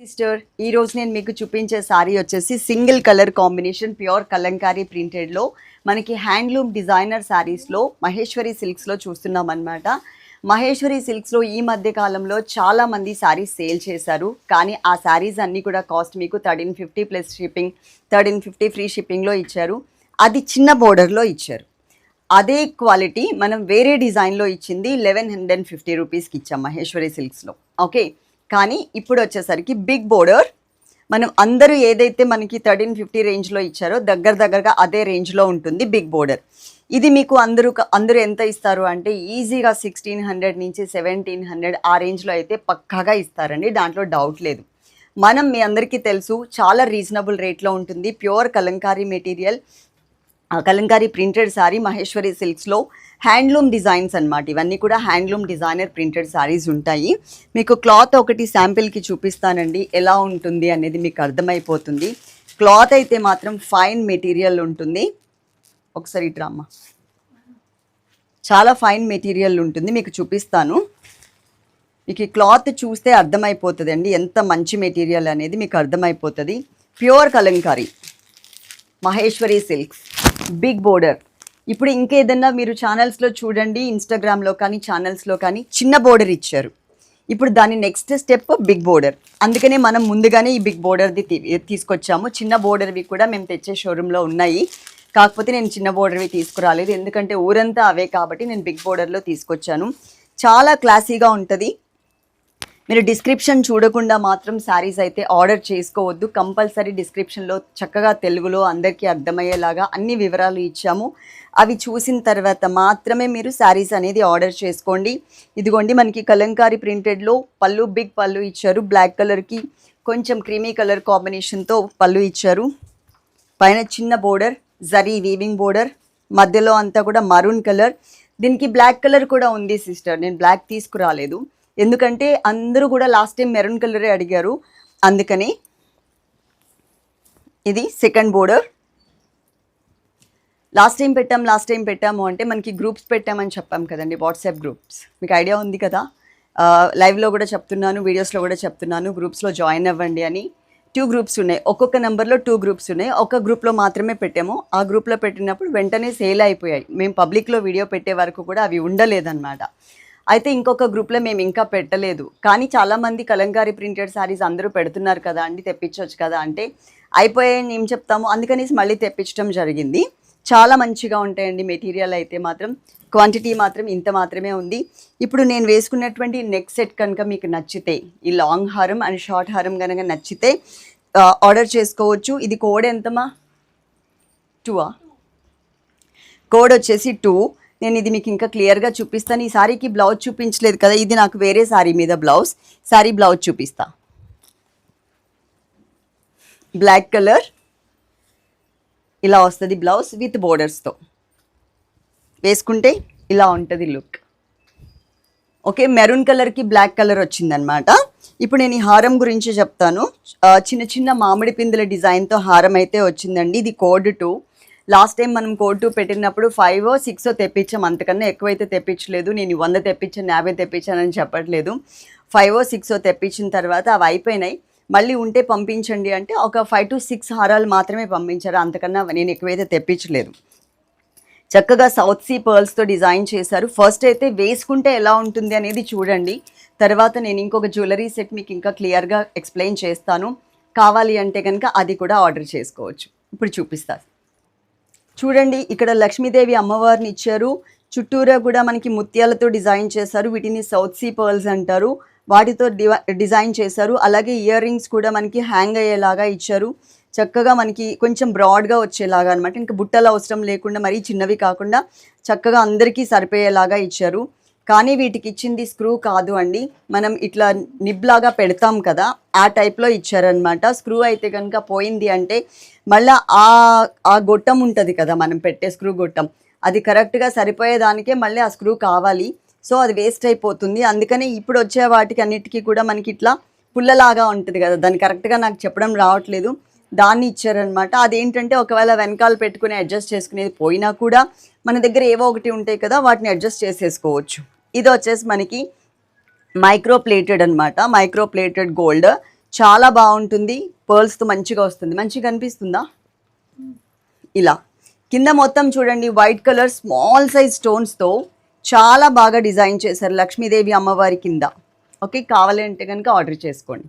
Sister ఈ రోజు నేను మీకు చూపించే సారీ వచ్చేసి single colour combination pure Kalamkari ప్రింటెడ్లో మనకి హ్యాండ్లూమ్ డిజైనర్ శారీస్లో మహేశ్వరి సిల్క్స్లో చూస్తున్నాం అనమాట మహేశ్వరి సిల్క్స్లో ఈ మధ్య కాలంలో చాలా మంది శారీస్ సేల్ చేశారు. కానీ ఆ శారీస్ అన్నీ కూడా కాస్ట్ మీకు thirteen fifty plus shipping thirteen fifty free షిప్పింగ్లో ఇచ్చారు. అది చిన్న బోర్డర్లో ఇచ్చారు. అదే క్వాలిటీ మనం వేరే డిజైన్లో ఇచ్చింది లెవెన్ హండ్రెడ్ అండ్ ఫిఫ్టీ రూపీస్కి ఇచ్చాం మహేశ్వరి సిల్క్స్లో ఓకే? కానీ ఇప్పుడు వచ్చేసరికి బిగ్ బోర్డర్. మనం అందరూ ఏదైతే మనకి థర్టీన్ ఫిఫ్టీ రేంజ్లో ఇచ్చారో దగ్గర దగ్గరగా అదే రేంజ్లో ఉంటుంది బిగ్ బోర్డర్. ఇది మీకు అందరూ అందరూ ఎంత ఇస్తారు అంటే ఈజీగా సిక్స్టీన్ హండ్రెడ్ నుంచి సెవెంటీన్ హండ్రెడ్ ఆ రేంజ్లో అయితే పక్కాగా ఇస్తారండి దాంట్లో డౌట్ లేదు. మనం మీ అందరికీ తెలుసు చాలా రీజనబుల్ రేట్లో ఉంటుంది pure kalamkari material kalamkari printed sari Maheshwari సిల్క్స్లో handloom designs అనమాట ఇవన్నీ కూడా హ్యాండ్లూమ్ డిజైనర్ ప్రింటెడ్ శారీస్ ఉంటాయి. మీకు క్లాత్ ఒకటి శాంపిల్కి చూపిస్తానండి. ఎలా ఉంటుంది అనేది మీకు అర్థమైపోతుంది. క్లాత్ అయితే మాత్రం ఫైన్ మెటీరియల్ ఉంటుంది. ఒకసారి డ్రామా చాలా ఫైన్ మెటీరియల్ ఉంటుంది. మీకు చూపిస్తాను. మీకు ఈ క్లాత్ చూస్తే అర్థమైపోతుంది అండి ఎంత మంచి మెటీరియల్ అనేది మీకు అర్థమైపోతుంది. Pure Kalamkari. Maheshwari silks. Big border. ఇప్పుడు ఇంకేదన్నా మీరు ఛానల్స్లో చూడండి ఇన్స్టాగ్రామ్లో కానీ ఛానల్స్లో కానీ చిన్న బోర్డర్ ఇచ్చారు. ఇప్పుడు దాని నెక్స్ట్ స్టెప్ బిగ్ బోర్డర్. అందుకనే మనం ముందుగానే ఈ బిగ్ బోర్డర్ది తీసుకొచ్చాము. చిన్న బోర్డర్వి కూడా మేము తెచ్చే షోరూంలో ఉన్నాయి. కాకపోతే నేను చిన్న బోర్డర్వి తీసుకురాలేదు. ఎందుకంటే ఊరంతా అవే కాబట్టి నేను బిగ్ బోర్డర్లో తీసుకొచ్చాను. చాలా క్లాసీగా ఉంటుంది. మీరు డిస్క్రిప్షన్ చూడకుండా మాత్రం శారీస్ అయితే ఆర్డర్ చేసుకోవద్దు. కంపల్సరీ డిస్క్రిప్షన్లో చక్కగా తెలుగులో అందరికీ అర్థమయ్యేలాగా అన్ని వివరాలు ఇచ్చాము. అవి చూసిన తర్వాత మాత్రమే మీరు శారీస్ అనేది ఆర్డర్ చేసుకోండి. ఇదిగోండి మనకి కలంకారీ ప్రింటెడ్లో పళ్ళు బిగ్ పళ్ళు ఇచ్చారు. బ్లాక్ కలర్కి కొంచెం క్రీమీ కలర్ కాంబినేషన్తో పళ్ళు ఇచ్చారు. పైన చిన్న బోర్డర్ జరీ వీవింగ్ బోర్డర్ మధ్యలో అంతా కూడా మరూన్ కలర్ దీనికి బ్లాక్ కలర్ కూడా ఉంది సిస్టర్ నేను బ్లాక్ తీసుకురాలేదు. ఎందుకంటే అందరూ కూడా లాస్ట్ టైం మెరూన్ కలరే అడిగారు. అందుకని ఇది సెకండ్ బోర్డర్ లాస్ట్ టైం పెట్టాం లాస్ట్ టైం పెట్టాము అంటే మనకి గ్రూప్స్ పెట్టామని చెప్పాం కదండి వాట్సాప్ గ్రూప్స్ మీకు ఐడియా ఉంది కదా? లైవ్లో కూడా చెప్తున్నాను వీడియోస్లో కూడా చెప్తున్నాను గ్రూప్స్లో జాయిన్ అవ్వండి అని. టూ గ్రూప్స్ ఉన్నాయి. ఒక్కొక్క నెంబర్లో టూ గ్రూప్స్ ఉన్నాయి. ఒక గ్రూప్లో మాత్రమే పెట్టాము. ఆ గ్రూప్లో పెట్టినప్పుడు వెంటనే సేల్ అయిపోయాయి. మేము పబ్లిక్లో వీడియో పెట్టే వరకు కూడా అవి ఉండలేదన్నమాట. అయితే ఇంకొక గ్రూప్లో మేము ఇంకా పెట్టలేదు. కానీ చాలామంది కలంకారీ ప్రింటెడ్ శారీస్ అందరూ పెడుతున్నారు కదా అండి తెప్పించవచ్చు కదా అంటే అయిపోయాయని ఏం చెప్తాము? అందుకనేసి మళ్ళీ తెప్పించడం జరిగింది. చాలా మంచిగా ఉంటాయండి మెటీరియల్ అయితే మాత్రం. క్వాంటిటీ మాత్రం ఇంత మాత్రమే ఉంది. ఇప్పుడు నేను వేసుకున్నటువంటి నెక్ సెట్ కనుక మీకు నచ్చితే ఈ లాంగ్ హారం అండ్ షార్ట్ హారం కనుక నచ్చితే ఆర్డర్ చేసుకోవచ్చు. ఇది కోడ్ ఎంతమా టూవా కోడ్ వచ్చేసి టూ నేను ఇది మీకు ఇంకా క్లియర్గా చూపిస్తాను. ఈ సారీకి బ్లౌజ్ చూపించలేదు కదా ఇది నాకు వేరే సారీ మీద బ్లౌజ్. సారీ బ్లౌజ్ చూపిస్తా. బ్లాక్ కలర్ ఇలా వస్తుంది బ్లౌజ్ విత్ బోర్డర్స్తో వేసుకుంటే ఇలా ఉంటుంది లుక్ ఓకే మెరూన్ కలర్కి బ్లాక్ కలర్ వచ్చిందనమాట ఇప్పుడు నేను ఈ హారం గురించి చెప్తాను. చిన్న చిన్న మామిడి పిందుల డిజైన్తో హారం అయితే వచ్చిందండి. ఇది కోడ్ టూ. లాస్ట్ టైం మనం కోడ్ టూ పెట్టినప్పుడు ఫైవ్ సిక్స్ తెప్పించాం. అంతకన్నా ఎక్కువైతే తెప్పించలేదు. నేను వంద తెప్పించాను యాభై తెప్పించానని చెప్పట్లేదు. ఫైవ్ సిక్స్ తెప్పించిన తర్వాత అవి అయిపోయినాయి. మళ్ళీ ఉంటే పంపించండి అంటే ఒక ఫైవ్ టు సిక్స్ హారాలు మాత్రమే పంపించారు. అంతకన్నా నేను ఎక్కువైతే తెప్పించలేదు. చక్కగా సౌత్ సీ పర్ల్స్తో డిజైన్ చేశారు. ఫస్ట్ అయితే వేసుకుంటే ఎలా ఉంటుంది అనేది చూడండి. తర్వాత నేను ఇంకొక జ్యువెలరీ సెట్ మీకు ఇంకా క్లియర్గా ఎక్స్ప్లెయిన్ చేస్తాను. కావాలి అంటే కనుక అది కూడా ఆర్డర్ చేసుకోవచ్చు. ఇప్పుడు చూపిస్తాను చూడండి ఇక్కడ లక్ష్మీదేవి అమ్మవారిని ఇచ్చారు. చుట్టూరా కూడా మనకి ముత్యాలతో డిజైన్ చేశారు. వీటిని సౌత్ సీ పర్ల్స్ అంటారు. వాటితో డిజైన్ చేశారు. అలాగే ఇయర్ రింగ్స్ కూడా మనకి హ్యాంగ్ అయ్యేలాగా ఇచ్చారు. చక్కగా మనకి కొంచెం బ్రాడ్గా వచ్చేలాగా అనమాట ఇంకా బుట్టలు అవసరం లేకుండా మరీ చిన్నవి కాకుండా చక్కగా అందరికీ సరిపోయేలాగా ఇచ్చారు. కానీ వీటికి ఇచ్చింది స్క్రూ కాదు అండి. మనం ఇట్లా నిబ్లాగా పెడతాం కదా ఆ టైప్లో ఇచ్చారనమాట స్క్రూ అయితే కనుక పోయింది అంటే మళ్ళీ ఆ ఆ గొట్టం ఉంటుంది కదా మనం పెట్టే స్క్రూ గొట్టం. అది కరెక్ట్గా సరిపోయేదానికే మళ్ళీ ఆ స్క్రూ కావాలి. సో అది వేస్ట్ అయిపోతుంది. అందుకని ఇప్పుడు వచ్చే వాటికి అన్నిటికీ కూడా మనకి ఇట్లా పుల్లలాగా ఉంటుంది కదా దాన్ని కరెక్ట్గా నాకు చెప్పడం రావట్లేదు. దాన్ని ఇచ్చారనమాట అదేంటంటే ఒకవేళ వెనకాల పెట్టుకుని అడ్జస్ట్ చేసుకునేది పోయినా కూడా మన దగ్గర ఏవో ఒకటి ఉంటాయి కదా వాటిని అడ్జస్ట్ చేసేసుకోవచ్చు. ఇది వచ్చేసి మనకి మైక్రోప్లేటెడ్ అనమాట మైక్రో ప్లేటెడ్ గోల్డ్. చాలా బాగుంటుంది. పర్ల్స్తో మంచిగా వస్తుంది. మంచిగా కనిపిస్తుందా? ఇలా. కింద మొత్తం చూడండి. వైట్ కలర్ స్మాల్ సైజ్ స్టోన్స్తో చాలా బాగా డిజైన్ చేశారు లక్ష్మీదేవి అమ్మవారి కింద. ఓకే కావాలంటే కనుక ఆర్డర్ చేసుకోండి.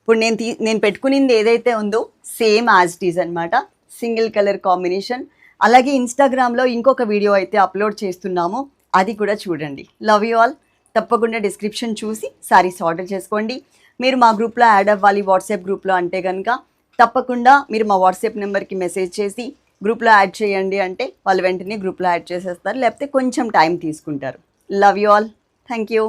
ఇప్పుడు నేను తీ నేను పెట్టుకునింది ఏదైతే ఉందో సేమ్ యాజ్ టీజ్ అనమాట సింగిల్ కలర్ కాంబినేషన్ అలాగే ఇన్స్టాగ్రామ్లో ఇంకొక వీడియో అయితే అప్లోడ్ చేస్తున్నాము. అది కూడా చూడండి. లవ్ యూ ఆల్ తప్పకుండా డిస్క్రిప్షన్ చూసి సారీస్ ఆర్డర్ చేసుకోండి. మీరు మా గ్రూప్లో యాడ్ అవ్వాలి వాట్సాప్ గ్రూప్లో అంటే కనుక తప్పకుండా మీరు మా వాట్సాప్ నెంబర్కి మెసేజ్ చేసి గ్రూప్లో యాడ్ చేయండి అంటే వాళ్ళు వెంటనే గ్రూప్లో యాడ్ చేసేస్తారు. లేకపోతే కొంచెం టైం తీసుకుంటారు. Love you all thank you